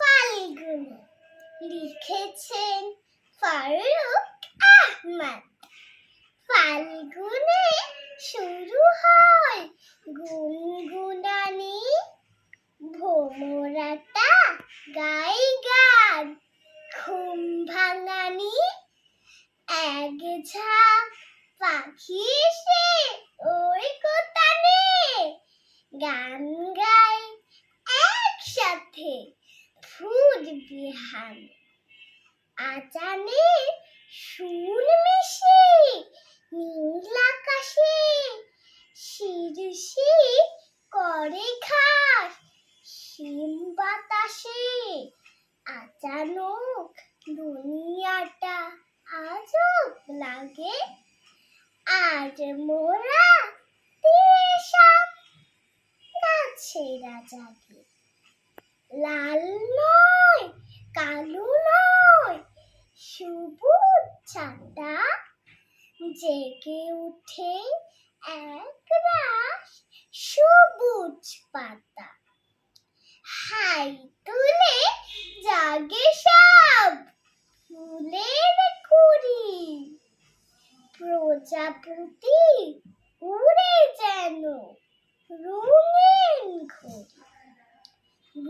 ফাল্গুনে। লিখেছেন ফারুক আহমদ। ফাল্গুনে শুরু হয় গুনগুনানি, ভোমরাটা গাই গান, ঘুম ভাঙানি, এক ঝাঁক পাখি এসে ওই কোতানে গান একসাথে ফুট বিহান। আজানে সুর মিশে নীল আকাশে শিরশি করে ঘাস, শিম বাতাসে আচানক দুনিয়াটা আজব লাগে। আজ মোরা দেশাম গাছেরা জাগে লাল নয়, কালো নয়, সবুজ ছাতা জেগে উঠে এক রাস সবুজ পাতা। হাই তুলে জাগে সব ফুলের কুড়ি। প্রজাপতি উড়ে যেন রঙিন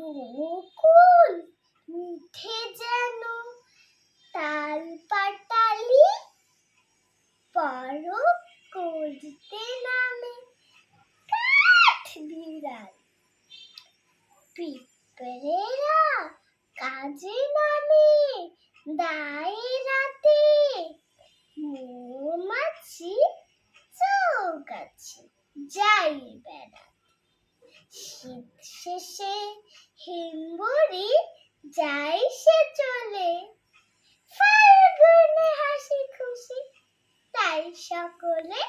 বকুল মিঠে যেন তাল পাটালি পরব করতে নামে কাঠ বিড়াল। পিঁপড়েরা কাজে নামে দায়ে রাতে, মৌমাছি চৌকাছে যাই বেড়াতে শীত শেষে হিমবরি যাই সে চলে। ফাল্গুনে হাসি খুশি তাই সকলে